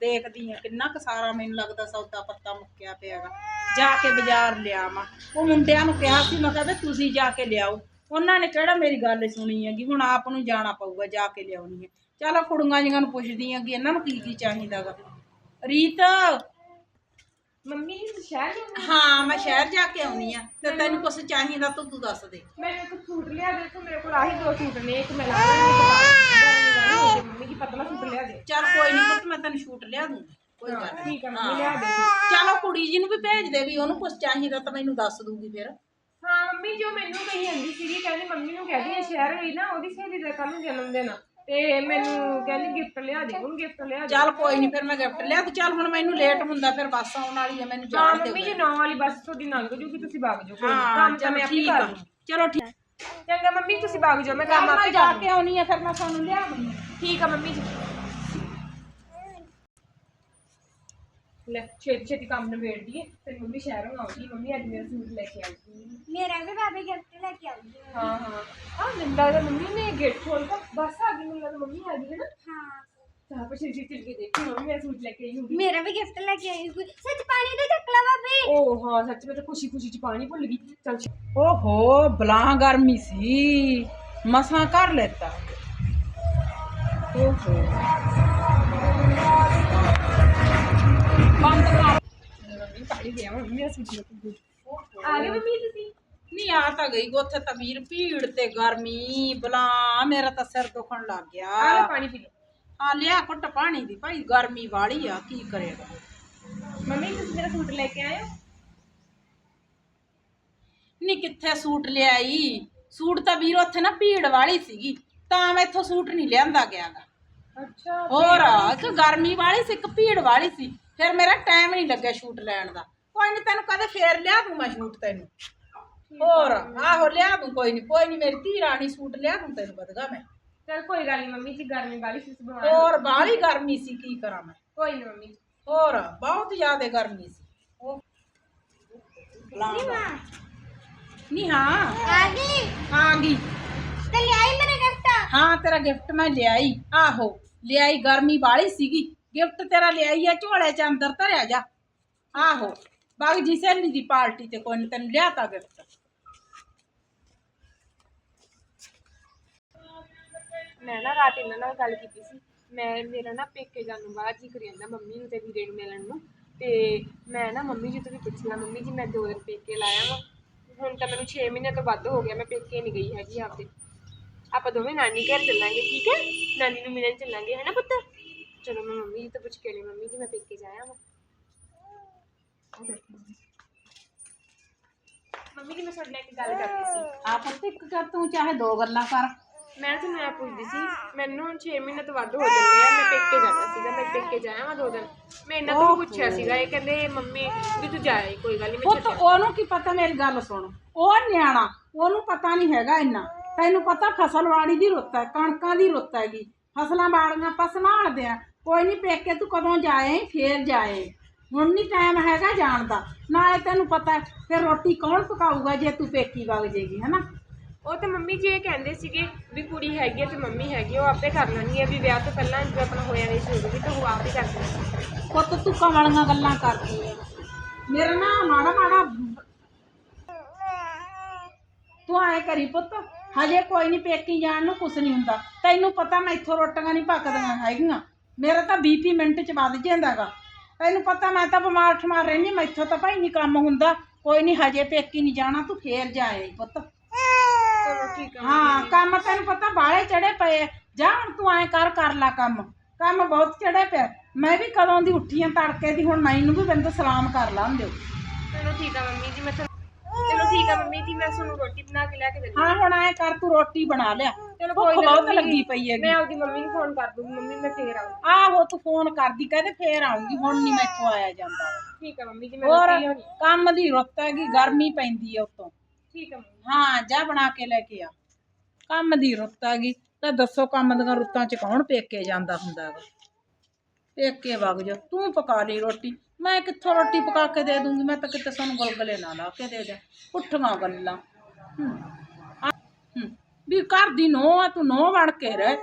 ਦੇਖਦੀ ਆ ਕਿੰਨਾ ਕੁ ਸਾਰਾ ਮੈਨੂੰ ਲੱਗਦਾ ਸੌਦਾ ਪੱਤਾ ਮੁੱਕਿਆ ਪਿਆਗਾ। ਜਾ ਕੇ ਬਾਜ਼ਾਰ ਲਿਆਵਾਂ। ਉਹ ਮੁੰਡਿਆਂ ਨੂੰ ਕਿਹਾ ਸੀ, ਮੈਂ ਕਿਹਾ ਵੀ ਤੁਸੀਂ ਜਾ ਕੇ ਲਿਆਓ। ਉਹਨਾਂ ਨੇ ਕਿਹੜਾ ਮੇਰੀ ਗੱਲ ਸੁਣੀ ਹੈਗੀ, ਹੁਣ ਆਪ ਨੂੰ ਜਾਣਾ ਪਊਗਾ ਜਾ ਕੇ ਲਿਆਉਣੀ ਹੈ। ਚਲੋ ਕੁੜੀਆਂ ਜੀਆਂ ਨੂੰ ਪੁੱਛਦੀ ਹੈਗੀ, ਇਹਨਾਂ ਨੂੰ ਕੀ ਕੀ ਚਾਹੀਦਾਗਾ। ਰੀਤ ਮੰਮੀ ਸ਼ਹਿਰ ਜਾਣਾ ਹਾਂ। ਮੈਂ ਸ਼ਹਿਰ ਜਾ ਕੇ ਆਉਣੀ ਆ। ਤੇ ਤੈਨੂੰ ਕੁਛ ਚਾਹੀਦਾ ਤੂੰ ਤੂੰ ਦੱਸ ਦੇ। ਮੈਂ ਇੱਕ ਸੂਟ ਲਿਆ ਦੇ ਤੂੰ ਮੇਰੇ ਕੋਲ ਆਹੀ ਦੋ ਸੂਟ ਨੇ ਇੱਕ ਮੈਂ ਲਾ ਲਾਂਗੀ ਮੰਮੀ ਜੀ ਪਤਲਾ ਸੂਟ ਲਿਆ ਦੇ। ਚੱਲ ਕੋਈ ਨਹੀਂ ਪੁੱਤ ਮੈਂ ਤੈਨੂੰ ਸ਼ੂਟ ਲਿਆ ਦੂੰਗੀ। ਕੋਈ ਗੱਲ ਨੀ। ਠੀਕ ਹੈ ਮੰਮੀ ਲਿਆ ਦੇ। ਚਲੋ ਕੁੜੀ ਜੀ ਨੂੰ ਵੀ ਭੇਜ ਦੇ ਵੀ ਉਹਨੂੰ ਕੁਛ ਚਾਹੀਦਾ ਤਾਂ ਮੈਨੂੰ ਦੱਸ ਦੂਗੀ ਫਿਰ। ਹਾਂ ਮੰਮੀ ਜੋ ਮੈਨੂੰ ਕਹੀ ਜਾਂਦੀ ਸੀਗੀ ਕਹਿੰਦੀ ਮੰਮੀ ਨੂੰ ਕਹਿ ਦੀ ਸ਼ਹਿਰ ਹੋਈ ਨਾ ਉਹਦੀ ਸਹੇਲੀ ਦਾ ਕੱਲ ਨੂੰ ਜਨਮ ਦਿਨ ਆ। ਤੇ ਮੈਨੂੰ ਕਹਿੰਦੀ ਗਿਫਟ ਲਿਆ ਦੇ ਉਹਨੂੰ ਗਿਫਟ ਲਿਆ ਦੇ। ਚੱਲ ਕੋਈ ਨਹੀਂ ਫਿਰ ਮੈਂ ਗਿਫਟ ਲਿਆ ਤੇ ਚੱਲ ਹੁਣ ਮੈਨੂੰ ਲੇਟ ਹੁੰਦਾ ਫਿਰ ਬੱਸ ਆਉਣ ਵਾਲੀ ਹੈ ਮੈਨੂੰ ਹਾਂ ਜਾਣ ਮੰਮੀ ਦੇ ਜੀ ਨੌ ਵਾਲੀ ਬੱਸ ਤੁਹਾਡੀ ਲੰਘ ਜੂਗੀ ਤੁਸੀਂ ਵਗ ਜਾਓ ਕੋਈ ਨੀ। ਕੰਮ ਤਾਂ ਮੈਂ ਆਪੇ ਕਰ ਲੂੰ ਚਲੋ ਠੀਕ। ਚੰਗਾ ਮੰਮੀ ਤੁਸੀਂ ਵਗ ਜਾਓ ਮੈਂ ਕੰਮ ਆਪੇ ਜਾ ਕੇ ਆਉਣੀ ਆ ਫਿਰ ਮੈਂ ਤੁਹਾਨੂੰ ਲਿਆ ਠੀਕ ਆ ਮੰਮੀ ਜੀ। ਲੈ ਛੇਤੀ ਛੇਤੀ ਕੰਮ ਨਿਬੇੜ ਦਈਏ ਤੇ ਮੰਮੀ ਸ਼ਹਿਰੋਂ ਆਉਗੀ ਮੰਮੀ ਅੱਜ ਮੇਰਾ ਸੂਟ ਲੈ ਕੇ ਆਉਗੀ ਮੇਰਾ ਵੀ ਭਾਬੀ ਗਿਫਟ ਲੈ ਕੇ ਆਉਂਦੀ ਹਾਂ ਹਾਂ। ਆ ਮੈਨੂੰ ਲੱਗਦਾ ਮੰਮੀ ਨੇ ਗੇਟ ਖੋਲਤਾ ਬਸ ਆ ਗਈ ਮੈਨੂੰ ਲੱਗਦਾ ਮੰਮੀ ਆ ਗਈ ਹੈ ਨਾ ਹਾਂ। ਤਾਂ ਆਪਾਂ ਛੇਤੀ ਚੱਲ ਕੇ ਦੇਖੀ ਮੰਮੀ ਮੇਰਾ ਸੂਟ ਲੈ ਕੇ ਆਈ ਹੋਊਗੀ। ਮੇਰਾ ਵੀ ਗਿਫਟ ਲੈ ਕੇ ਆਈ ਕੋਈ ਸੱਚ ਪਾਣੀ ਦੇ ਚੱਕ ਲਾ ਭਾਬੀ। ਓਹ ਹਾਂ ਸੱਚ ਮੈਂ ਤਾਂ ਖੁਸ਼ੀ ਖੁਸ਼ੀ ਚ ਪਾਣੀ ਭੁੱਲ ਗਈ। ਚੱਲ ਛੇ- ਓਹੋ ਬਲਾਂ ਗਰਮੀ ਸੀ। ਮਸਾਂ ਕਰ ਲੈਤਾ। ਓਹੋ। ਬੰਦ ਕਰ ਮੰਮੀ ਪਾਣੀ ਦੇ ਮੰਮੀ ਲੈ। ਆ ਗਏ ਮੰਮੀ ਤੁਸੀਂ? ਨਹੀਂ ਆ ਤਾਂ ਗਈ ਉੱਥੇ ਤਾਂ ਵੀਰ ਭੀੜ ਤੇ ਗਰਮੀ ਬਲਾਂ ਮੇਰਾ ਤਾਂ ਸਿਰ ਦੁਖਣ ਲੱਗ ਆ ਗਿਆ ਲਓ ਪਾਣੀ ਪੀ ਲਓ। ਆ ਲਿਆ ਘੁੱਟ ਪਾਣੀ ਦੀ ਭਾਈ ਗਰਮੀ ਵਾਲੀ ਆ ਕੀ ਕਰੇਗਾ ਮੰਮੀ ਤੁਸੀਂ ਮੇਰਾ ਸੂਟ ਲੈ ਕੇ ਹੋ ਨਹੀਂ ਕਿੱਥੇ ਸੂਟ ਲਿਆਈ? ਸੂਟ ਤਾਂ ਵੀਰ ਉੱਥੇ ਨਾ ਭੀੜ ਵਾਲੀ ਸੀਗੀ ਤਾਂ ਮੈਥੋਂ ਸੂਟ ਨਹੀਂ ਲਿਆਂਦਾ ਗਿਆਗਾ। ਅੱਛਾ ਹੋਰ ਇੱਕ ਗਰਮੀ ਵਾਲੀ ਸੀ ਇੱਕ ਭੀੜ ਵਾਲੀ ਸੀ। ਫਿਰ ਮੇਰਾ ਟਾਈਮ ਨਹੀਂ ਲੱਗਿਆ ਸ਼ੂਟ ਲੈਣ ਦਾ। ਕੋਈ ਨਹੀਂ ਤੈਨੂੰ ਕਦੇ ਫੇਰ ਲਿਆ ਦੂੰ ਮੈਂ ਸ਼ੂਟ ਤੈਨੂੰ। ਹੋਰ ਆਹੋ ਲਿਆ ਦੂੰ ਕੋਈ ਨਹੀਂ ਕੋਈ ਨਹੀਂ ਮੇਰੀ ਧੀ ਰਾਣੀ ਸੂਟ ਲਿਆ ਦੂੰ ਤੈਨੂੰ ਬਦਗਾ ਮੈਂ। ਚਲ ਕੋਈ ਗੱਲ ਨਹੀਂ ਮੰਮੀ ਜੀ ਗਰਮੀ ਵਾਲੀ ਸੀ ਬਿਮਾਰ ਹੋਰ ਬਾਹਲੀ ਗਰਮੀ ਸੀ ਕੀ ਕਰਾਂ ਮੈਂ? ਕੋਈ ਨਹੀਂ ਮੰਮੀ। ਹੋਰ ਬਹੁਤ ਜ਼ਿਆਦਾ ਗਰਮੀ ਸੀ। ਉਹ ਨਹੀਂ ਹਾਂ। ਆ ਗਈ। ਆ ਗਈ। ਤੇ ਲਿਆਈ ਮੇਰਾ ਗਿਫਟ ਹਾਂ ਤੇਰਾ ਗਿਫਟ ਮੈਂ ਲਿਆਈ। ਆਹੋ ਲਿਆਈ ਗਰਮੀ ਬਾਲੀ ਸੀਗੀ। ਗਿਫਟ ਤੇਰਾ ਲਿਆਈ ਆ, ਝੋਲੇ ਚ ਅੰਦਰ ਧਰਿਆ ਜਾ। ਆਹੋ ਬਾਗ ਜੀ ਸਹੇਲੀ ਦੀ ਪਾਰਟੀ ਤੇ ਕੋਈ ਨੀ, ਤੈਨੂੰ ਲਿਆਤਾ ਗਿਫਟ। ਮੈਂ ਨਾ ਰਾਤ ਇਹਨਾਂ ਨਾਲ ਗੱਲ ਕੀਤੀ ਸੀ। ਮੈਂ, ਮੇਰਾ ਨਾ ਪੇਕੇ ਜਾਣ ਨੂੰ ਬਾਅਦ ਜੀ ਕਰੀ ਜਾਂਦਾ ਮੰਮੀ ਨੂੰ ਤੇ ਵੀਰੇ ਨੂੰ ਮਿਲਣ ਨੂੰ। ਤੇ ਮੈਂ ਨਾ ਮੰਮੀ ਜੀ ਤੋਂ ਵੀ ਪੁੱਛ ਲਿਆ ਮੰਮੀ ਜੀ, ਮੈਂ ਦੋ ਦਿਨ ਪੇਕੇ ਲਾਇਆ ਵਾ। ਹੁਣ ਤਾਂ ਮੈਨੂੰ 6 ਮਹੀਨੇ ਤੋਂ ਵੱਧ ਹੋ ਗਿਆ, ਮੈਂ ਪੇਕੇ ਨਹੀਂ ਗਈ ਹੈਗੀ ਆਪਦੇ। ਆਪਾਂ ਦੋਵੇਂ ਨਾਨੀ ਘਰ ਚੱਲਾਂਗੇ, ਠੀਕ ਹੈ? ਨਾਨੀ ਨੂੰ ਮਿਲਣ ਚੱਲਾਂਗੇ, ਹੈ ਨਾ ਪੁੱਤ? ਚਲੋ ਮੈਂ ਮੰਮੀ ਜੀ ਤੋਂ ਪੁੱਛ ਕੇ ਲਈ ਮੰਮੀ ਜੀ ਮੈਂ ਪੇਕੇ ਜਾਇਆ ਵਾ ਮੰਮੀ ਜੀ ਮੈਂ ਤੁਹਾਡੇ ਨਾਲ ਇੱਕ ਗੱਲ ਕਰਨੀ ਸੀ। ਆ ਪੁੱਤ ਇੱਕ ਕਰ ਤੂੰ ਚਾਹੇ ਦੋ ਗੱਲਾਂ ਕਰ। ਮੈਂ ਤੁਹਾਨੂੰ ਇਹ ਪੁੱਛਦੀ ਸੀ ਮੈਨੂੰ 6 ਮਹੀਨੇ ਤੋਂ ਵੱਧ ਹੋ ਚੱਲੇ ਆ ਮੈਂ ਪੇਕੇ ਜਾਣਾ ਸੀਗਾ ਮੈਂ ਪੇਕੇ ਜਾਇਆ ਵਾ ਦੋ ਦਿਨ। ਮੈਂ ਇਹਨਾਂ ਤੋਂ ਵੀ ਪੁੱਛਿਆ ਸੀਗਾ ਇਹ ਕਹਿੰਦੇ ਮੰਮੀ ਵੀ ਤੂੰ ਜਾਏ ਕੋਈ ਗੱਲ ਨਹੀਂ ਮੈਂ ਪੁੱਤ ਉਹਨੂੰ ਕੀ ਪਤਾ ਮੇਰੀ ਗੱਲ ਸੁਣ। ਉਹ ਨਿਆਣਾ ਉਹਨੂੰ ਪਤਾ ਨਹੀਂ ਹੈਗਾ ਇੰਨਾ। ਤੈਨੂੰ ਪਤਾ ਫਸਲਵਾੜੀ ਦੀ ਰੁੱਤ ਹੈ ਕਣਕਾਂ ਦੀ ਰੁੱਤ ਹੈਗੀ। ਫਸਲਾਂ ਬਾੜੀਆਂ ਆਪਾਂ ਸੰਭਾਲਦੇ ਆ ਕੋਈ ਨਹੀਂ ਪੇਕੇ ਤੂੰ ਕਦੋਂ ਜਾਏ ਫੇਰ ਜਾਏ ਹੁਣ ਨਹੀਂ ਟਾਈਮ ਹੈਗਾ ਜਾਣ ਦਾ ਨਾਲੇ ਤੈਨੂੰ ਪਤਾ ਹੈ, ਫਿਰ ਰੋਟੀ ਕੌਣ ਪਕਾਊਗਾ ਜੇ ਤੂੰ ਪੇਕੀ ਵਗ ਜੇਗੀ ਹੈਨਾ ਉਹ ਤਾਂ ਮੰਮੀ ਜੀ ਇਹ ਕਹਿੰਦੇ ਸੀਗੇ ਵੀ ਕੁੜੀ ਹੈਗੀ ਹੈ ਤੇ ਮੰਮੀ ਹੈਗੀ ਆ, ਉਹ ਆਪੇ ਕਰ ਲੈਣੀ ਹੈ ਵੀ ਵਿਆਹ ਤੋਂ ਪਹਿਲਾਂ ਜਦੋਂ ਆਪਣਾ ਹੋਇਆ ਨਹੀਂ ਸੀ ਉਦੋਂ ਵੀ ਤਾਂ ਉਹ ਆਪ ਹੀ ਕਰ ਦੇਣਾ ਪੁੱਤ ਤੂੰ ਕਮਲੀਆਂ ਗੱਲਾਂ ਕਰਦੀ ਹੈ ਮੇਰਾ ਨਾ ਮਾੜਾ ਮਾੜਾ ਤੂੰ ਆਏ ਕਰੀ ਪੁੱਤ। ਹਜੇ ਕੋਈ ਨਹੀਂ ਪੇਕੀ ਜਾਣ ਨੂੰ ਕੁਛ ਨਹੀਂ ਹੁੰਦਾ। ਤੈਨੂੰ ਪਤਾ ਮੈਂ ਇੱਥੋਂ ਰੋਟੀਆਂ ਨਹੀਂ ਪੱਕਦੀਆਂ ਹੈਗੀਆਂ। ਮੇਰਾ ਤਾਂ ਬੀਪੀ ਮਿੰਟ 'ਚ ਵੱਧ ਜਾਂਦਾਗਾ। ਤੈਨੂੰ ਪਤਾ ਮੈਂ ਤਾਂ ਬਿਮਾਰ ਠਮਾਰ ਰਹਿੰਦੀ ਮੈਥੋਂ ਤਾਂ ਭਾਈ ਨਹੀਂ ਕੰਮ ਹੁੰਦਾ। ਕੋਈ ਨਹੀਂ ਹਜੇ ਪੇਕੀ ਨਹੀਂ ਜਾਣਾ ਤੂੰ ਫੇਰ ਜਾਏ ਪੁੱਤ। ਚਲੋ ਠੀਕ ਆ ਹਾਂ ਕੰਮ ਤੈਨੂੰ ਪਤਾ ਬਾਲੇ ਚੜੇ ਪਏ ਆ। ਜਾ ਹੁਣ ਤੂੰ ਐ ਕਰ ਕਰ ਲਾ ਕੰਮ। ਕੰਮ ਬਹੁਤ ਚੜੇ ਪਿਆ। ਮੈਂ ਵੀ ਕਦੋਂ ਦੀ ਉੱਠੀ ਆਂ ਤੜਕੇ ਦੀ ਹੁਣ ਮੈਨੂੰ ਵੀ ਬੰਦੇ ਸਲਾਮ ਕਰ ਲਾਂ ਦਿਓ ਚਲੋ ਠੀਕ ਆ ਮੰਮੀ ਜੀ ਮੈਂ ਤੁਹਾਨੂੰ ਚਲੋ ਠੀਕ ਆ ਮੰਮੀ ਜੀ ਮੈਂ ਤੁਹਾਨੂੰ ਰੋਟੀ ਬਣਾ ਕੇ ਲੈ ਕੇ ਦਿੰਦੀ ਹਾਂ ਹੁਣ ਐ ਕਰ ਤੂੰ ਰੋਟੀ ਬਣਾ ਲਿਆ। ਚਲੋ ਭੁੱਖ ਕੋਈ ਨਾ ਬਹੁਤ ਮੰਮੀ, ਲੱਗੀ ਪਈ ਹੈਗੀ। ਮੈਂ ਆਪਦੀ ਮੰਮੀ ਨੂੰ ਫੋਨ ਕਰ ਦੂੰਗੀ ਮੰਮੀ ਮੈਂ ਫੇਰ ਆਉਂਗੀ ਆਹੋ ਤੂੰ ਫੋਨ ਕਰਦੀ ਕਹਿੰਦੇ ਫੇਰ ਆਉਂਗੀ ਹੁਣ ਨਹੀਂ ਮੈਥੋਂ ਆਇਆ ਜਾਂਦਾ। ਠੀਕ ਆ ਮੰਮੀ ਜੀ ਮੈਂ ਹੋਰ ਰੋਟੀ ਲਿਆਉਣੀ ਕੰਮ ਦੀ ਰੁੱਤ ਹੈਗੀ ਗਰਮੀ ਪੈਂਦੀ ਹੈ ਉਤੋਂ। ਠੀਕ ਆ ਮੰਮੀ। ਹਾਂ ਜਾ ਬਣਾ ਕੇ ਲੈ ਕੇ ਆ। ਕੰਮ ਦੀ ਰੁੱਤ ਹੈਗੀ ਤਾਂ ਦੱਸੋ ਕੰਮ ਦੀਆਂ ਰੁੱਤਾਂ 'ਚ ਕੌਣ ਪੇਕੇ ਜਾਂਦਾ ਹੁੰਦਾ ਪੇਕੇ ਵਗ ਜਾ ਤੂੰ ਪਕਾ ਲਈ ਰੋਟੀ। ਮੈਂ ਕਿੱਥੋਂ ਰੋਟੀ ਪਕਾ ਕੇ ਦੇ ਦੂੰਗੀ? ਮੈਂ ਤਾਂ ਕਿਤੇ ਸਾਨੂੰ ਗਲਗਲੇ ਨਾ ਲਾ ਕੇ ਦੇ ਦੇ। ਪੁੱਠੀਆਂ ਗੱਲਾਂ। ਹੂੰ। ਆ- ਹੂੰ। ਵੀ ਘਰ ਦੀ ਨੋਹ ਆ ਤੂੰ ਨੋਹ ਬਣ ਕੇ ਰਹਿ।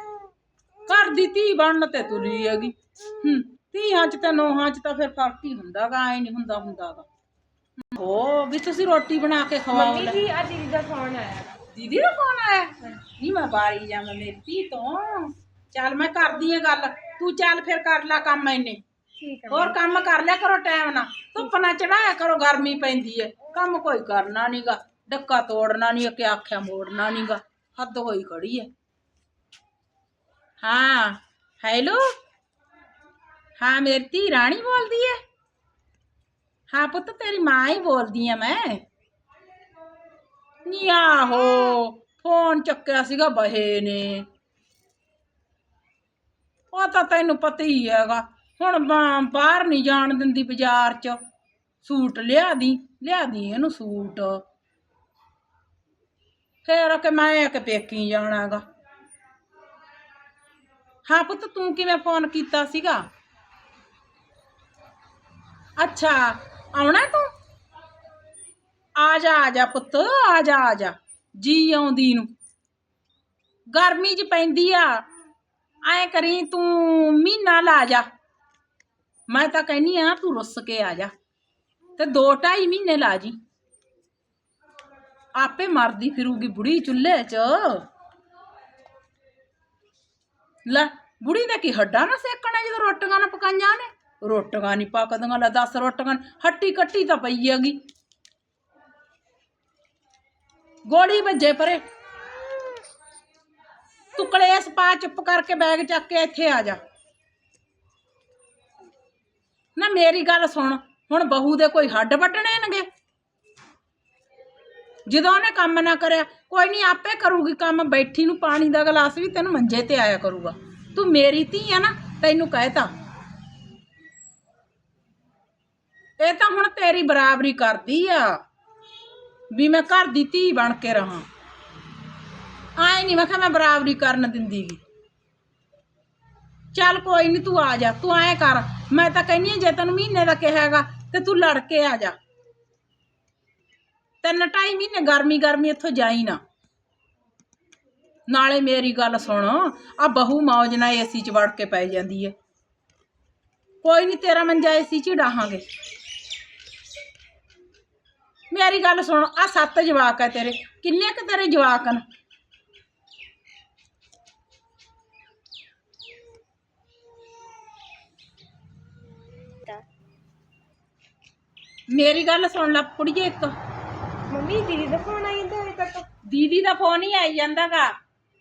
ਘਰ ਦੀ ਧੀ ਬਣਨ ਤੇ ਤੁਲੀ ਹੈਗੀ। ਹੂੰ ਧੀਆਂ 'ਚ ਤੇ ਨੋਹਾਂ 'ਚ ਤਾਂ ਫਿਰ ਫ਼ਰਕ ਹੀ ਹੁੰਦਾਗਾ ਐ ਨਹੀਂ ਹੁੰਦਾ ਹੁੰਦਾਗਾ ਓ ਵੀ ਤੁਸੀਂ ਰੋਟੀ ਬਣਾ ਕੇ ਖਵਾਓ ਮੰਮੀ ਲੈ। ਜੀ ਆ ਦੀਦੀ ਦਾ ਫੋਨ ਆਇਆ। ਦੀਦੀ ਦਾ ਫੋਨ ਆਇਆ? ਨਹੀਂ ਮੈਂ ਬਾਰੀ ਜਾਵਾਂ ਮੇਰੀ ਧੀ ਤੋਂ। ਚੱਲ ਮੈਂ ਕਰਦੀ ਆ ਗੱਲ। ਤੂੰ ਚੱਲ ਫਿਰ ਕਰ ਲੈ ਕੰਮ ਇਹਨੇ ਠੀਕ ਹੈ ਹੋਰ ਕੰਮ ਕਰ ਲਿਆ ਕਰੋ ਟਾਈਮ ਨਾਲ। ਧੁੱਪ ਨਾ ਚੜਾਇਆ ਕਰੋ ਗਰਮੀ ਪੈਂਦੀ ਏ। ਕੰਮ ਕੋਈ ਕਰਨਾ ਨਹੀਂਗਾ ਡੱਕਾ ਤੋੜਨਾ ਨਹੀਂ ਕਿ ਆਖਿਆ ਮੋੜਨਾ ਨਹੀਂਗਾ ਹੱਦ ਹੋਈ ਖੜੀ ਹੈ ਹਾਂ, ਹੈਲੋ? ਹਾਂ, ਮੇਰੀ ਧੀ ਰਾਣੀ ਬੋਲਦੀ ਹੈ ਹਾਂ, ਪੁੱਤ, ਤੇਰੀ ਮਾਂ ਹੀ ਬੋਲਦੀ ਆ ਮੈਂ। ਨੀ ਆਹੋ, ਫੋਨ ਚੱਕਿਆ ਸੀਗਾ, ਬਹੇ ਨੇ। ਉਹ ਤਾਂ ਤੈਨੂੰ ਪਤਾ ਹੀ ਹੈਗਾ, ਹੁਣ ਬਾਹਰ ਨਹੀਂ ਜਾਣ ਦਿੰਦੀ ਬਾਜ਼ਾਰ 'ਚ। ਸੂਟ ਲਿਆ ਦੀ ਲਿਆ ਦੀ ਇਹਨੂੰ ਸੂਟ। ਫੇਰ ਕਿ ਮੈਂ ਕਿ ਪੇਕੀ ਜਾਣਾਗਾ ਹਾਂ ਪੁੱਤ, ਤੂੰ ਕਿਵੇਂ ਫੋਨ ਕੀਤਾ ਸੀਗਾ? ਅੱਛਾ, ਆਉਣਾ ਤੂੰ? ਆ ਜਾ ਆ ਜਾ ਪੁੱਤ ਆ ਜਾ ਆ ਜਾ ਜੀ ਆਉਂਦੀ ਨੂੰ। ਗਰਮੀ 'ਚ ਪੈਂਦੀ ਆ। ਐ ਕਰੀ ਤੂੰ ਮਹੀਨਾ ਲਾ ਜਾ। ਮੈਂ ਤਾਂ ਕਹਿੰਨੀ ਆ, ਤੂੰ ਰੁੱਸ ਕੇ ਆ ਜਾ। ਤੇ ਦੋ ਢਾਈ ਮਹੀਨੇ ਲਾ ਜੀ। ਆਪੇ ਮਰਦੀ ਫਿਰੂਗੀ ਬੁੜੀ ਚੁੱਲ੍ਹੇ 'ਚ। ਲੈ, ਬੁੜੀ ਨੇ ਕੀ ਹੱਡਾਂ ਨਾ ਸੇਕਣਾ ਜਦੋਂ ਰੋਟੀਆਂ ਨਾ ਪਕਾਈਆਂ ਨੇ? ਰੋਟੀਆਂ ਨਹੀਂ ਪੱਕਦੀਆਂ, ਲੈ 10 ਰੋਟੀਆਂ, ਹੱਟੀ ਕੱਟੀ ਤਾਂ ਪਈ ਹੈਗੀ। ਗੋਲੀ ਵੱਜੇ ਪਰੇ। ਤੂੰ ਕਲੇਸ਼ ਪਾ, ਚੁੱਪ ਕਰਕੇ ਬੈਗ ਚੱਕ ਕੇ ਇੱਥੇ ਆ ਜਾ। ਨਾ ਮੇਰੀ ਗੱਲ ਸੁਣ, ਹੁਣ ਬਹੂ ਦੇ ਕੋਈ ਹੱਡ ਵੱਢਣੇ ਨੇਗੇ? ਜਦੋਂ ਉਹਨੇ ਕੰਮ ਨਾ ਕਰਿਆ, ਕੋਈ ਨਹੀਂ ਆਪੇ ਕਰੂਗੀ ਕੰਮ, ਬੈਠੀ ਨੂੰ ਪਾਣੀ ਦਾ ਗਲਾਸ ਵੀ ਤੈਨੂੰ ਮੰਜੇ ਤੇ ਆਇਆ ਕਰੂਗਾ। ਤੂੰ ਮੇਰੀ ਧੀ ਆ ਨਾ, ਤੈਨੂੰ ਕਹਿਤਾ। ਇਹ ਤਾਂ ਹੁਣ ਤੇਰੀ ਬਰਾਬਰੀ ਕਰਦੀ ਆ, ਵੀ ਮੈਂ ਘਰ ਦੀ ਧੀ ਬਣ ਕੇ ਰਹਾ। ਆਏ ਨਹੀਂ ਮੈਂ ਕਿਹਾ ਮੈਂ ਬਰਾਬਰੀ ਕਰਨ ਦਿੰਦੀ ਗੀ। ਚੱਲ ਕੋਈ ਨਹੀਂ ਤੂੰ ਆ ਜਾ, ਤੂੰ ਐਂ ਕਰ। ਮੈਂ ਤਾਂ ਕਹਿੰਨੀ ਆ, ਜੇ ਤੈਨੂੰ ਮਹੀਨੇ ਦਾ ਕਿਹਾ ਹੈਗਾ, ਤੇ ਤੂੰ ਲੜ ਕੇ ਆ ਜਾ। ਤਿੰਨ ਢਾਈ ਮਹੀਨੇ ਗਰਮੀ ਗਰਮੀ ਇੱਥੋਂ ਜਾਈ ਨਾ। ਨਾਲੇ ਮੇਰੀ ਗੱਲ ਸੁਣ ਆ ਬਹੂ ਮੌਜ ਨਾਲ ਏਸੀ 'ਚ ਵੜ ਕੇ ਪੈ ਜਾਂਦੀ ਏ। ਕੋਈ ਨਹੀਂ ਤੇਰਾ ਮੰਜਾ ਏਸੀ 'ਚ ਹੀ ਡਾਹਾਂਗੇ। ਮੇਰੀ ਗੱਲ ਸੁਣ ਆ ਸੱਤ ਜਵਾਕ ਆ ਤੇਰੇ। ਕਿੰਨੇ ਕ ਤੇਰੇ ਜਵਾਕ ਹਨ? ਮੇਰੀ ਗੱਲ ਸੁਣ ਲੈ ਕੁੜੀਏ ਇੱਕ। ਮੰਮੀ ਦੀਦੀ ਦਾ ਫੋਨ ਆਈ ਜਾਂਦਾ ਹਜੇ ਤੱਕ? ਦੀਦੀ ਦਾ ਫੋਨ ਹੀ ਆਈ ਜਾਂਦਾਗਾ।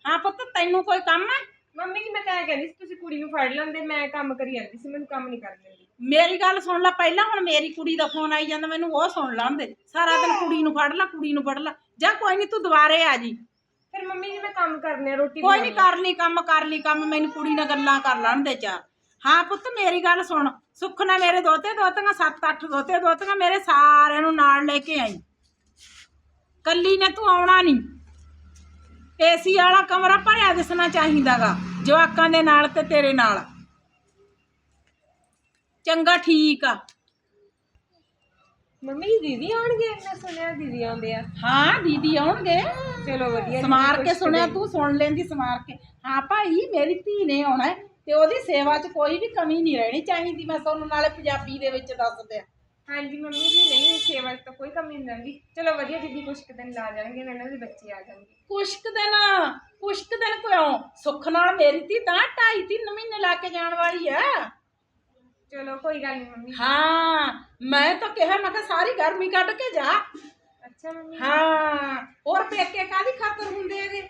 ਹਾਂ ਪੁੱਤ ਤੈਨੂੰ ਕੋਈ ਕੰਮ ਹੈ ਮੰਮੀ ਜੀ ਮੈਂ ਤਾਂ ਇਹ ਕਹਿੰਦੀ ਸੀ ਤੁਸੀਂ ਕੁੜੀ ਨੂੰ ਫੜ ਲੈਂਦੇ ਮੈਂ ਕੰਮ ਕਰੀ ਜਾਂਦੀ ਸੀ ਮੈਨੂੰ ਕੰਮ ਨਹੀਂ ਕਰਨ ਦਿੰਦੀ। ਮੇਰੀ ਗੱਲ ਸੁਣ ਲੈ ਪਹਿਲਾਂ ਹੁਣ ਮੇਰੀ ਕੁੜੀ ਦਾ ਫੋਨ ਆਈ ਜਾਂਦਾ ਮੈਨੂੰ ਉਹ ਸੁਣ ਲੈਣ ਦੇ ਸਾਰਾ ਦਿਨ ਕੁੜੀ ਨੂੰ ਫੜ ਲੈ ਕੁੜੀ ਨੂੰ ਫੜ ਲੈ। ਜਾ ਕੋਈ ਨਹੀਂ ਤੂੰ ਦੁਬਾਰੇ ਆ ਜੀ। ਫਿਰ ਮੰਮੀ ਜੀ ਮੈਂ ਕੰਮ ਕਰਨੇ ਆ ਰੋਟੀ ਕੋਈ ਨਹੀਂ ਕਰ ਲਈ ਕੰਮ ਕਰ ਲਈ ਕੰਮ ਮੈਨੂੰ ਕੁੜੀ ਨਾਲ ਗੱਲਾਂ ਕਰ ਲੈਣ ਦੇ ਚਾਰ ਹਾਂ ਪੁੱਤ ਮੇਰੀ ਗੱਲ ਸੁਣ। ਸੁੱਖ ਨਾਲ ਮੇਰੇ ਦੋਤੇ ਦੋਤੀਆਂ ਸੱਤ ਅੱਠ ਦੋਤੇ ਦੋਤੀਆਂ ਮੇਰੇ ਸਾਰਿਆਂ ਨੂੰ ਨਾਲ ਲੈ ਕੇ ਆਈ। ਕੱਲੀ ਨੇ ਤੂੰ ਆਉਣਾ ਨਹੀਂ। ਏਸੀ ਵਾਲਾ ਕਮਰਾ ਭਰਿਆ ਦਿਸਣਾ ਚਾਹੀਦਾਗਾ ਜਵਾਕਾਂ ਦੇ ਨਾਲ ਤੇ ਤੇਰੇ ਨਾਲ। ਚੰਗਾ ਠੀਕ ਆ। ਮੰਮੀ ਦੀਦੀ ਆਉਣਗੇ? ਮੈਂ ਸੁਣਿਆ ਦੀਦੀ ਆਉਂਦੇ ਆ। ਹਾਂ ਦੀਦੀ ਆਉਣਗੇ। ਚਲੋ ਵਧੀਆ ਸਮਾਰ ਕੇ ਸੁਣਿਆ ਤੂੰ ਸੁਣ ਲੈਂਦੀ ਸਮਾਰ ਕੇ। ਹਾਂ ਭਾਈ ਮੇਰੀ ਧੀ ਨੇ ਆਉਣਾ ਹੈ ਤੇ ਉਹਦੀ ਸੇਵਾ 'ਚ ਕੋਈ ਵੀ ਕਮੀ ਨਹੀਂ ਰਹਿਣੀ ਚਾਹੀਦੀ। ਮੈਂ ਤੁਹਾਨੂੰ ਨਾਲੇ ਪੰਜਾਬੀ ਦੇ ਵਿੱਚ ਦੱਸ ਦਿਆਂ। ਹਾਂਜੀ ਮੰਮੀ ਜੀ ਨਹੀਂ ਸੇਵਾ 'ਚ ਤਾਂ ਕੋਈ ਕਮੀ ਨਹੀਂ ਰਹਿੰਦੀ। ਚਲੋ ਵਧੀਆ ਦੀਦੀ ਕੁਛ ਕੁ ਦਿਨ ਲਾ ਜਾਣਗੇ ਇਹਨਾਂ ਦੇ ਬੱਚੇ ਆ ਜਾਣਗੇ। ਕੁਛ ਕੁ ਦਿਨ? ਕੁਛ ਕੁ ਦਿਨ ਕਿਉਂ? ਸੁੱਖ ਨਾਲ ਮੇਰੀ ਧੀ ਤਾਂ ਢਾਈ ਤਿੰਨ ਮਹੀਨੇ ਲਾ ਕੇ ਜਾਣ ਵਾਲੀ ਆ। ਚਲੋ ਕੋਈ ਗੱਲ ਨਹੀਂ ਮੰਮੀ। ਹਾਂ ਮੈਂ ਤਾਂ ਕਿਹਾ ਮੈਂ ਕਿਹਾ ਸਾਰੀ ਗਰਮੀ ਕੱਢ ਕੇ ਜਾ। ਅੱਛਾ ਮੰਮੀ। ਹਾਂ ਹੋਰ ਪੇਕੇ ਕਾਦੀ ਖਾਤਰ ਹੁੰਦੇ ਹੈਗੇ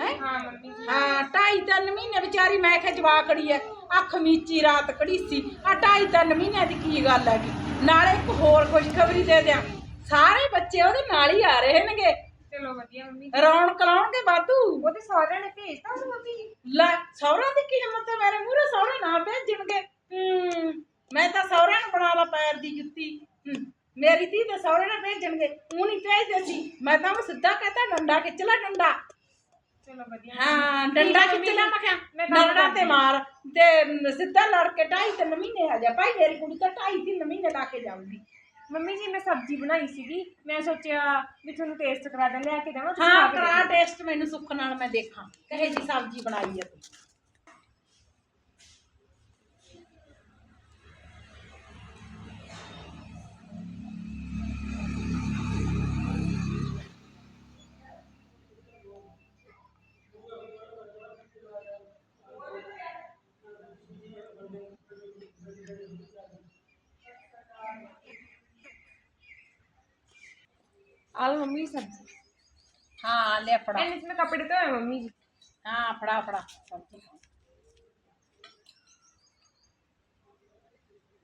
ਹੈ? ਹਾਂ ਮੰਮੀ ਜੀ। ਹਾਂ ਢਾਈ ਤਿੰਨ ਮਹੀਨੇ ਵਿਚਾਰੀ ਮੈਂ ਕਿਹਾ ਜਵਾਕੜੀ ਐ। ਅੱਖ ਮੀਚੀ ਰਾਤ ਕੜੀਸੀ ਆ ਢਾਈ ਤਿੰਨ ਮਹੀਨੇ ਦੀ ਕੀ ਗੱਲ ਹੈਗੀ? ਨਾਲੇ ਇੱਕ ਹੋਰ ਖੁਸ਼ਖਬਰੀ ਦੇ ਦਿਆਂ। ਸਾਰੇ ਬੱਚੇ ਉਹਦੇ ਨਾਲ ਹੀ ਆ ਰਹੇ ਨੇਗੇ। ਚਲੋ ਵਧੀਆ ਮੰਮੀ। ਰੌਣਕ ਲਾਉਣਗੇ ਵਾਧੂ। ਉਹਦੇ ਸਹੁਰਿਆਂ ਨੇ ਭੇਜਤਾ ਉਹਨੂੰ ਮੰਮੀ। ਜੀ ਲੈ ਸਹੁਰਿਆਂ ਦੀ ਕੀ ਹਿੰਮਤ ਹੈ? ਮੇਰੇ ਮੂਹਰੇ ਸਹੁਰੇ ਨਾ ਭੇਜਣਗੇ। ਹੂੰ ਮੈਂ ਤਾਂ ਸਹੁਰਿਆਂ ਨੂੰ ਬਣਾ ਲਾ ਪੈਰ ਦੀ ਜੁੱਤੀ। ਹੂੰ, ਮੇਰੀ ਧੀ ਤੇ ਸਹੁਰੇ ਨੇ ਭੇਜਣਗੇ। ਉਹ ਨਹੀਂ ਭੇਜਦੇ ਸੀ। ਮੈਂ ਤਾਂ ਉਹ ਸਿੱਧਾ ਕਹਤਾ ਡੰਡਾ ਖਿੱਚ ਲੈ ਡੰਡਾ। ਚਲੋ ਵਧੀਆ। ਹਾਂ ਡੰਡਾ ਖਿੱਚ ਲੈ ਮੈਂ ਕਿਹਾ ਮੈਂ ਕੰਮ ਡੰਡਾ ਕਰਦੀ ਤੇ ਮਾਰ ਤੇ ਸਿੱਧਾ ਲੜ ਕੇ ਢਾਈ ਤਿੰਨ ਮਹੀਨੇ ਆ ਜਾ। ਭਾਈ ਮੇਰੀ ਕੁੜੀ ਤਾਂ ਢਾਈ ਤਿੰਨ ਮਹੀਨੇ ਲਾ ਕੇ ਜਾਊਗੀ। ਮੰਮੀ ਜੀ ਮੈਂ ਸਬਜ਼ੀ ਬਣਾਈ ਸੀਗੀ। ਮੈਂ ਸੋਚਿਆ ਵੀ ਤੁਹਾਨੂੰ ਟੇਸਟ ਕਰਾ ਦੇ ਲਿਆ ਕੇ ਦੇਵਾਂ। ਹਾਂ ਕਰਾ। ਟੇਸਟ ਮੈਨੂੰ ਸੁੱਖ ਨਾਲ ਮੈਂ ਦੇਖਾਂ। ਕਹੇ ਜੀ ਸਬਜ਼ੀ ਬਣਾਈ ਆ ਤੂੰ? ਮੰਮੀ ਜੀ ਸਬਜ਼ੀ ਹਾਂ ਲੈ ਫੜਾ। ਇਹਨੇ ਚ ਮੈਂ ਕੱਪੜੇ ਧੋਏ ਮੰਮੀ ਜੀ। ਹਾਂ ਫੜਾ ਫੜਾ। ਸਬਜ਼ੀ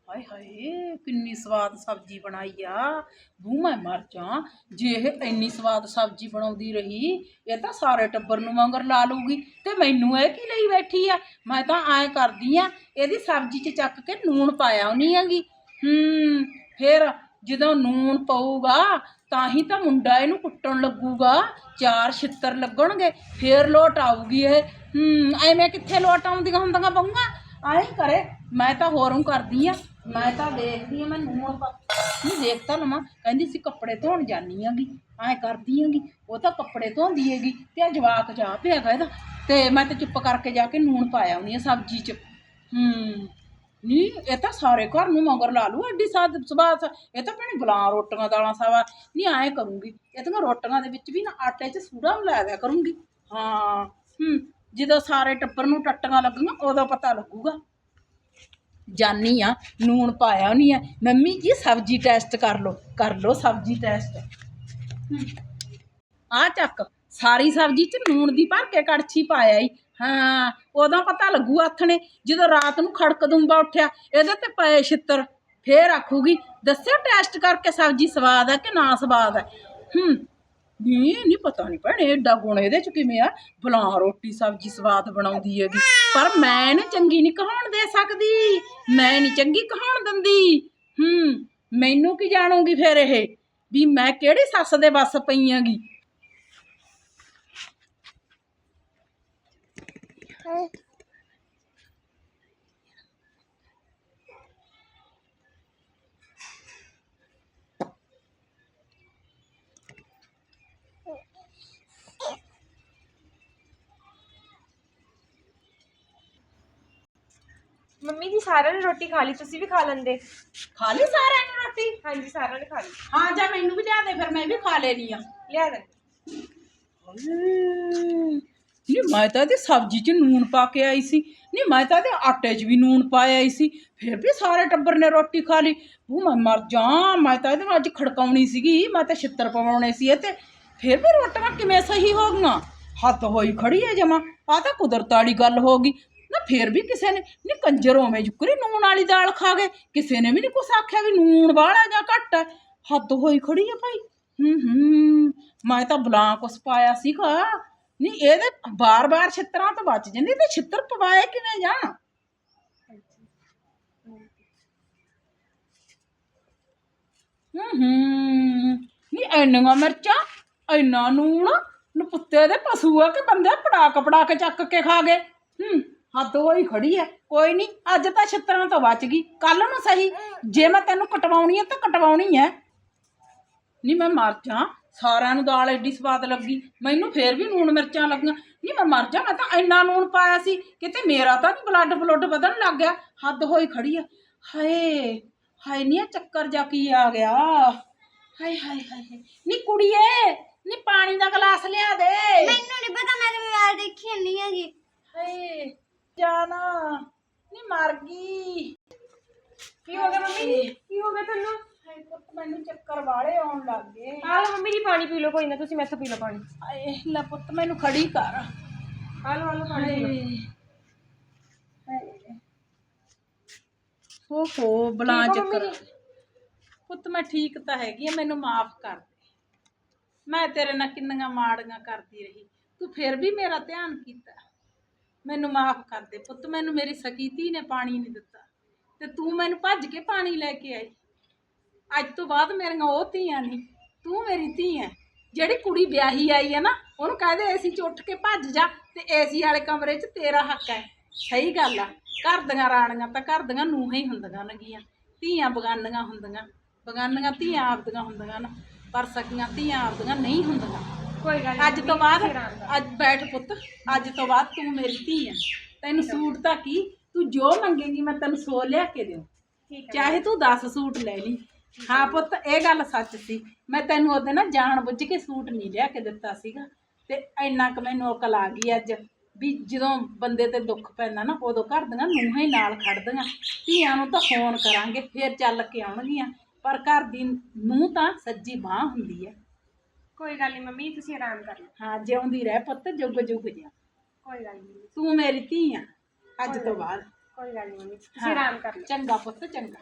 ਹਾਏ ਹਾਏ ਕਿੰਨੀ ਸਵਾਦ ਸਬਜ਼ੀ ਬਣਾਈ ਆ। ਬੂ ਮੈਂ ਮਰ ਜਾ ਜੇ ਇਹ ਇੰਨੀ ਸਵਾਦ ਸਬਜ਼ੀ ਬਣਾਉਂਦੀ ਰਹੀ ਇਹ ਤਾਂ ਸਾਰੇ ਟੱਬਰ ਨੂੰ ਮੰਗਰ ਲਾ ਲੂਗੀ ਤੇ ਮੈਨੂੰ ਇਹ ਕੀ ਲਈ ਬੈਠੀ ਆ? ਮੈਂ ਤਾਂ ਐਂ ਕਰਦੀ ਆ ਇਹਦੀ ਸਬਜ਼ੀ 'ਚ ਚੱਕ ਕੇ ਨੂਣ ਪਾਇਆ ਨਹੀਂ ਹੈਗੀ। ਹੂੰ ਫਿਰ ਜਦੋਂ ਨੂਣ ਪਊਗਾ ਤਾਂ ਹੀ ਤਾਂ ਮੁੰਡਾ ਇਹਨੂੰ ਕੁੱਟਣ ਲੱਗੂਗਾ। ਚਾਰ ਛਿੱਤਰ ਲੱਗਣਗੇ, ਫੇਰ ਲੋਟ ਆਊਗੀ ਇਹ। ਹੂੰ, ਐਵੇਂ ਕਿੱਥੇ ਲੋਟ ਆਉਂਦੀਆਂ ਹੁੰਦੀਆਂ ਬਹੂਆਂ ਆਏ ਕਰੇ, ਮੈਂ ਤਾਂ ਹੋਰੋਂ ਕਰਦੀ ਆ। ਮੈਂ ਤਾਂ ਦੇਖਦੀ ਆ ਮੈਂ ਨੂਣ ਪਾ ਨਹੀਂ, ਦੇਖ ਤਾਂ ਲਵਾਂ। ਕਹਿੰਦੀ ਸੀ ਕੱਪੜੇ ਧੋਣ ਜਾਨੀ ਆਂਗੀ। ਐਂ ਕਰਦੀ ਆਂਗੀ। ਉਹ ਤਾਂ ਕੱਪੜੇ ਧੋਂਦੀ ਹੈਗੀ ਤੇ ਆ ਜਵਾਕ ਜਾ ਪਿਆ ਗਾ ਇਹਦਾ। ਤੇ ਮੈਂ ਤਾਂ ਚੁੱਪ ਕਰਕੇ ਜਾ ਕੇ ਨੂਣ ਪਾਇਆ ਆਉਣੀ ਆ ਸਬਜ਼ੀ 'ਚ। ਹੂੰ। ਨਹੀਂ ਇਹ ਤਾਂ ਸਾਰੇ ਘਰ ਨੂੰ ਮਗਰ ਲਾ ਲੂ ਐਡੀ ਸਾਦ ਸਵਾਦ ਇਹ ਤਾਂ ਭੈਣੇ ਬਲਾਂ ਰੋਟੀਆਂ ਦਾਲਾਂ ਸਾਵਾ ਨਹੀਂ ਐਂ ਕਰੂੰਗੀ। ਇਹ ਤਾਂ ਮੈਂ ਰੋਟੀਆਂ ਦੇ ਵਿੱਚ ਵੀ ਨਾ ਆਟੇ 'ਚ ਸੂੜਾ ਮਿਲਾ ਦਿਆ ਕਰੂੰਗੀ। ਹਾਂ, ਹੂੰ, ਜਦੋਂ ਸਾਰੇ ਟੱਬਰ ਨੂੰ ਟੱਟੀਆਂ ਲੱਗੀਆਂ, ਉਦੋਂ ਪਤਾ ਲੱਗੂਗਾ। ਜਾਨੀ ਆ ਨੂਣ ਪਾਇਆ ਨਹੀਂ ਆ। ਮੰਮੀ ਜੀ, ਸਬਜ਼ੀ ਟੈਸਟ ਕਰ ਲਓ ਕਰ ਲਓ ਸਬਜ਼ੀ ਟੈਸਟ ਆ ਚੱਕ। ਸਾਰੀ ਸਬਜ਼ੀ ਚ ਨੂਣ ਦੀ ਭਰ ਕੇ ਕੜਛੀ ਪਾਇਆ ਈ। ਹਾਂ, ਉਦੋਂ ਪਤਾ ਲੱਗੂ ਹੱਥ ਨੇ, ਜਦੋਂ ਰਾਤ ਨੂੰ ਖੜਕ ਦੂੰਗਾ ਉੱਠਿਆ, ਇਹਦੇ ਤੇ ਪਏ ਛਿੱਤਰ, ਫੇਰ ਆਖੂਗੀ, ਦੱਸਿਓ ਟੈਸਟ ਕਰਕੇ ਸਬਜ਼ੀ ਸਵਾਦ ਹੈ ਕਿ ਨਾ ਸਵਾਦ ਹੈ ਹੂੰ, ਨਹੀਂ ਨਹੀਂ, ਪਤਾ ਨਹੀਂ ਭੈਣੇ, ਏਡਾ ਗੁਣ ਇਹਦੇ ਚ ਕਿਵੇਂ ਆ? ਬਲਾਂ ਰੋਟੀ ਸਬਜ਼ੀ ਸਵਾਦ ਬਣਾਉਂਦੀ ਹੈਗੀ। ਪਰ ਮੈਂ ਇਹਨੂੰ ਚੰਗੀ ਨਹੀਂ ਕਹਾਉਣ ਦੇ ਸਕਦੀ, ਮੈਂ ਨਹੀਂ ਚੰਗੀ ਕਹਾਉਣ ਦਿੰਦੀ। ਹੂੰ, ਮੈਨੂੰ ਕੀ ਜਾਣੂਗੀ ਫਿਰ ਇਹ? ਵੀ ਮੈਂ ਕਿਹੜੀ ਸੱਸ ਦੇ ਵੱਸ ਪਈ ਆਂਗੀ ਮੰਮੀ ਜੀ ਸਾਰਿਆਂ ਨੇ ਰੋਟੀ ਖਾ ਲਈ ਤੁਸੀਂ ਵੀ ਖਾ ਲੈਂਦੇ? ਖਾ ਲਈ ਸਾਰਿਆਂ ਨੇ ਰੋਟੀ? ਹਾਂਜੀ ਸਾਰਿਆਂ ਨੇ ਖਾ ਲਈ। ਹਾਂ ਜਾਂ ਮੈਨੂੰ ਵੀ ਲਿਆ ਦੇ ਫਿਰ ਮੈਂ ਵੀ ਖਾ ਲੈਣੀ ਆ। ਲਿਆ ਦੇ। ਨਹੀਂ ਮੈਂ ਤਾਂ ਇਹਦੀ ਸਬਜ਼ੀ 'ਚ ਨੂਣ ਪਾ ਕੇ ਆਈ ਸੀ। ਨਹੀਂ, ਮੈਂ ਤਾਂ ਇਹਦੇ ਆਟੇ 'ਚ ਵੀ ਨੂਣ ਪਾਇਆ ਆਈ ਸੀ। ਫਿਰ ਵੀ ਸਾਰੇ ਟੱਬਰ ਨੇ ਰੋਟੀ ਖਾ ਲਈ। ਉਹ ਮੈਂ ਮਰ ਜਾ ਮੈਂ ਤਾਂ ਇਹਦੇ ਨਾਲ ਅੱਜ ਖੜਕਾਉਣੀ ਸੀਗੀ, ਮੈਂ ਤਾਂ ਛਿੱਤਰ ਪਵਾਉਣੇ ਸੀ ਇਹ ਤੇ। ਫਿਰ ਵੀ ਰੋਟੀਆਂ ਕਿਵੇਂ ਸਹੀ ਹੋ ਗਈਆਂ? ਹੱਥ ਹੋਈ ਖੜੀ ਹੈ ਜਮਾ। ਆ ਤਾਂ ਕੁਦਰਤ ਵਾਲੀ ਗੱਲ ਹੋ ਗਈ। ਨਾ ਫਿਰ ਵੀ ਕਿਸੇ ਨੇ, ਨਹੀਂ ਕੰਜਰ ਹੋਵੇਂ ਜੁਕਰੀ ਨੂਣ ਵਾਲੀ ਦਾਲ ਖਾ ਗਏ। ਕਿਸੇ ਨੇ ਵੀ ਨਹੀਂ ਕੁਛ ਆਖਿਆ ਵੀ ਨੂਣ ਵਾਲਾ ਜਾਂ ਘੱਟ ਹੈ। ਹੱਦ ਹੋਈ ਖੜੀ ਹੈ ਭਾਈ। ਹੂੰ ਹੂੰ। ਮੈਂ ਤਾਂ ਬਲਾਂ ਕੁਛ ਪਾਇਆ ਸੀਗਾ। ਨਹੀਂ, ਇਹਦੇ ਬਾਰ-ਬਾਰ ਛਿੱਤਰਾਂ ਤੋਂ ਬਚ ਜਾਂਦੀ ਤੇ ਛਿੱਤਰ ਪਵਾਏ ਕਿਵੇਂ ਜਾਣ ਹੂੰ ਹੂੰ। ਨਹੀਂ, ਇੰਨੀਆਂ ਮਿਰਚਾਂ, ਇੰਨਾ ਨੂਣ ਨਪੁੱਤੇ ਦੇ ਪਸ਼ੂ ਆ ਕਿ ਬੰਦੇ ਪੜਾਕ ਪੜਾ ਕੇ ਚੱਕ ਕੇ ਖਾ ਗਏ। ਹੂੰ, ਹੱਦ ਹੋਈ ਖੜੀ ਐ ਕੋਈ ਨਹੀਂ, ਅੱਜ ਤਾਂ ਛਿੱਤਰਾਂ ਤੋਂ ਬਚ ਗਈ। ਕੱਲ ਨੂੰ ਸਹੀ। ਜੇ ਮੈਂ ਤੈਨੂੰ ਕਟਵਾਉਣੀ ਐ ਤਾਂ ਕਟਵਾਉਣੀ ਐ ਨਹੀਂ, ਮੈਂ ਮਰ ਜਾ। ਸਾਰਿਆਂ ਨੂੰ ਦਾਲ ਐਡੀ ਸਵਾਦ ਲੱਗੀ। ਮੈਨੂੰ ਫੇਰ ਵੀ ਨੂਣ ਮਿਰਚਾਂ ਲੱਗੀਆਂ। ਨਹੀਂ ਮੈਂ ਮਰ ਜਾ ਮੈਂ ਤਾਂ ਇੰਨਾ ਨੂਣ ਪਾਇਆ ਸੀ। ਕਿਤੇ ਮੇਰਾ ਤਾਂ ਨਹੀਂ ਬਲੱਡ ਫਲੁੱਡ ਵਧਣ ਲੱਗ ਗਿਆ। ਹੱਦ ਹੋਈ ਖੜੀ ਆ। ਹਾਏ ਹਾਏ ਨਹੀਂ ਚੱਕਰ ਜਾ ਕੀ ਆ ਗਿਆ? ਹਾਏ ਹਾਏ ਹਾਏ ਨਹੀਂ ਕੁੜੀਏ ਨਹੀਂ ਪਾਣੀ ਦਾ ਗਲਾਸ ਲਿਆ ਦੇ। ਮੈਨੂੰ ਨਹੀਂ ਪਤਾ ਮੈਂ ਤਾਂ ਮੋਬਾਈਲ ਦੇਖੀ ਨਹੀਂ ਹੈਗੀ। ਹਾਏ ਜਾਨਾ ਨਹੀਂ ਮਰ ਗਈ। ਕੀ ਹੋ ਗਿਆ ਮੰਮੀ? ਕੀ ਹੋ ਗਿਆ ਤੁਹਾਨੂੰ ਹਾਏ ਪੁੱਤ ਮੈਨੂੰ ਚੱਕਰ ਵਾਲੇ ਆਉਣ ਲੱਗ ਗਏ। ਆ ਲਓ ਮੰਮੀ ਜੀ ਪਾਣੀ ਪੀ ਲਓ ਕੋਈ ਨਾ ਤੁਸੀਂ ਮੈਥੋਂ ਪੀ ਲਓ ਪਾਣੀ। ਹਾਏ ਲੈ ਪੁੱਤ ਮੈਨੂੰ ਖੜੀ ਕਰ। ਆ ਲਓ ਆ ਲਓ ਪਾਣੀ ਪੀ ਲਓ। ਹੋ ਹੋ ਬਲਾਂ ਠੀਕ ਹੋ ਚੱਕਰ। ਮੰਮੀ ਪੁੱਤ ਮੈਂ ਠੀਕ ਤਾਂ ਹੈਗੀ ਆ ਮੈਨੂੰ ਮਾਫ ਕਰ ਦੇ। ਮੈਂ ਤੇਰੇ ਨਾਲ ਕਿੰਨੀਆਂ ਮਾੜੀਆਂ ਕਰਦੀ ਰਹੀ। ਤੂੰ ਫਿਰ ਵੀ ਮੇਰਾ ਧਿਆਨ ਕੀਤਾ। ਮੈਨੂੰ ਮਾਫ ਕਰ ਦੇ ਪੁੱਤ ਮੈਨੂੰ ਮੇਰੀ ਸਕੀ ਧੀ ਨੇ ਪਾਣੀ ਨਹੀਂ ਦਿੱਤਾ। ਤੇ ਤੂੰ ਮੈਨੂੰ ਭੱਜ ਕੇ ਪਾਣੀ ਲੈ ਕੇ ਆਈ। ਅੱਜ ਤੋਂ ਬਾਅਦ ਮੇਰੀਆਂ ਉਹ ਧੀਆਂ ਨਹੀਂ ਤੂੰ ਮੇਰੀ ਧੀ ਹੈ ਜਿਹੜੀ ਕੁੜੀ ਵਿਆਹੀ ਆਈ ਹੈ ਨਾ ਉਹਨੂੰ ਕਹਦੇ ਏਸੀ ਚ ਉੱਠ ਕੇ ਭੱਜ ਜਾ ਤੇ ਏਸੀ ਵਾਲੇ ਕਮਰੇ 'ਚ ਤੇਰਾ ਹੱਕ ਹੈ ਸਹੀ ਗੱਲ ਆ। ਘਰ ਦੀਆਂ ਰਾਣੀਆਂ ਤਾਂ ਘਰ ਦੀਆਂ ਨੂੰਹਾਂ ਹੀ ਹੁੰਦੀਆਂ ਨਗੀਆਂ। ਧੀਆਂ ਬਗਾਨੀਆਂ ਹੁੰਦੀਆਂ ਬਗਾਨੀਆਂ ਧੀਆਂ ਆਪਦੀਆਂ ਹੁੰਦੀਆਂ ਨਾ ਪਰ ਸਕੀਆਂ ਧੀਆਂ ਆਪਦੀਆਂ ਨਹੀਂ ਹੁੰਦੀਆਂ। ਕੋਈ ਗੱਲ ਅੱਜ ਤੋਂ ਬਾਅਦ। ਅੱਜ ਬੈਠ ਪੁੱਤ ਅੱਜ ਤੋਂ ਬਾਅਦ ਤੂੰ ਮੇਰੀ ਧੀ ਹੈ ਤੈਨੂੰ ਸੂਟ ਤਾਂ ਕੀ? ਤੂੰ ਜੋ ਮੰਗੇਂਗੀ ਮੈਂ ਤੈਨੂੰ ਸੋ ਲਿਆ ਕੇ ਹੈ ਚਾਹੇ ਤੂੰ 10 ਸੂਟ ਲੈ ਲਈ। ਹਾਂ। ਪੁੱਤ ਇਹ ਗੱਲ ਸੱਚ ਸੀ। ਮੈਂ ਤੈਨੂੰ ਉਹਦੇ ਨਾ ਜਾਣ ਬੁੱਝ ਕੇ ਸੂਟ ਨਹੀਂ ਲਿਆ ਕੇ ਦਿੱਤਾ ਸੀਗਾ। ਤੇ ਇੰਨਾ ਕੁ ਮੈਨੂੰ ਅਕਲ ਆ ਗਈ ਅੱਜ ਵੀ ਜਦੋਂ ਬੰਦੇ ਤੇ ਦੁੱਖ ਪੈਂਦਾ ਨਾ ਉਦੋਂ ਘਰ ਦੀਆਂ ਨੂੰਹਾਂ ਹੀ ਨਾਲ ਖੜਦੀਆਂ ਧੀਆਂ ਨੂੰ ਤਾਂ ਫੋਨ ਕਰਾਂਗੇ ਫੇਰ ਚੱਲ ਕੇ ਆਉਣਗੀਆਂ। ਪਰ ਘਰ ਦੀ ਨੂੰਹ ਤਾਂ ਸੱਜੀ ਬਾਹ ਹੁੰਦੀ ਹੈ। ਕੋਈ ਗੱਲ ਨਹੀਂ ਮੰਮੀ ਤੁਸੀਂ ਆਰਾਮ ਕਰ ਲਓ। ਹਾਂ ਜਿਉਂਦੀ ਰਹਿ ਪੁੱਤ ਜੁਗ ਜੁਗ ਜਿਆ ਕੋਈ ਗੱਲ ਨਹੀਂ ਤੂੰ ਮੇਰੀ ਧੀ ਆ ਅੱਜ ਤੋਂ ਬਾਅਦ। ਕੋਈ ਗੱਲ ਨਹੀਂ ਮੰਮੀ ਤੁਸੀਂ ਆਰਾਮ ਕਰ ਲਓ। ਚੰਗਾ ਪੁੱਤ ਚੰਗਾ।